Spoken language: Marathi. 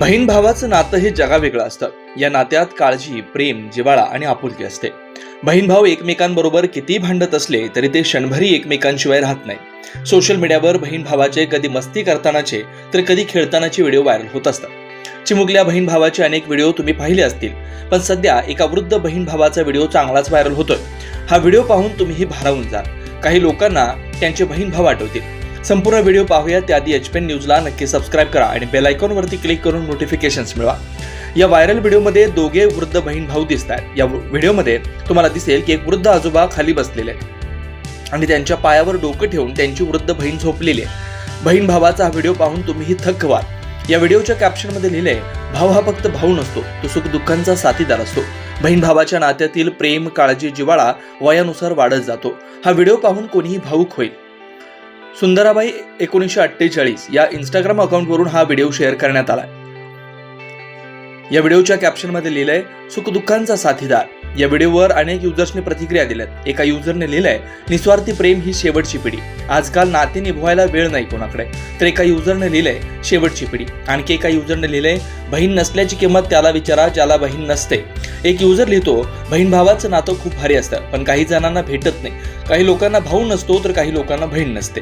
बहीण भावाचं नातं हे जगावेगळं असतं. या नात्यात काळजी प्रेम जिव्हाळा आणि आपुलकी असते. बहीण भाऊ एकमेकांबरोबर किती भांडत असले तरी ते क्षणभरी एकमेकांशिवाय राहत नाही. सोशल मीडियावर बहीण भावाचे कधी मस्ती करतानाचे तर कधी खेळतानाचे व्हिडिओ व्हायरल होत असतात. चिमुकल्या बहीण भावाचे अनेक व्हिडिओ तुम्ही पाहिले असतील पण सध्या एका वृद्ध बहीण भावाचा व्हिडिओ चांगलाच व्हायरल होतोय. हा व्हिडिओ पाहून तुम्हीही भारावून जाल. काही लोकांना त्यांचे बहीण भाव आठवतील. संपूर्ण व्हिडिओ पाहूया त्याआधी एच पेन न्यूजला नक्की सबस्क्राईब करा आणि बेल आयकॉनवरती क्लिक करून नोटिफिकेशन्स मिळवा. या व्हायरल व्हिडिओमध्ये दोघे वृद्ध बहीण भाऊ दिसत आहेत. या व्हिडिओमध्ये तुम्हाला दिसेल की एक वृद्ध आजोबा खाली बसलेले आहेत. आणि त्यांच्या पायावर डोकं ठेवून त्यांची वृद्ध बहीण झोपलेली आहे. बहीण भावाचा हा व्हिडिओ पाहून तुम्हीही थक्क व्हाल. या व्हिडिओच्या कॅप्शनमध्ये लिहिले भाऊ हा फक्त भाऊ नसतो तो सुख दुःखांचा साथीदार असतो. बहीण भावाच्या नात्यातील प्रेम काळजी जिव्हाळा वयानुसार वाढत जातो. हा व्हिडिओ पाहून कोणीही भाऊक होईल. सुंदराबाई एकोणीसशे अठ्ठेचाळीस या इंस्टाग्राम अकाउंटवरून हा व्हिडिओ शेअर करण्यात आला या व्हिडिओच्या कॅप्शनमध्ये लिहिलंय सुखदुःखांचा साथीदार. या व्हिडिओवर अनेक युजर्सने प्रतिक्रिया दिल्यात. एका युजरने लिहिलंय निस्वार्थी प्रेम ही शेवटची पिढी. आजकाल नाते निभवायला वेळ नाही कोणाकडे. तर एका युजरने लिहिलंय शेवटची पिढी. आणखी एका युजरने लिहिलंय बहीण नसल्याची किंमत त्याला विचारा ज्याला बहीण नसते. एक युजर लिहितो बहीण भावाचं नातं खूप भारी असतं पण काही जणांना भेटत नाही. काही लोकांना भाऊ नसतो तर काही लोकांना बहीण नसते.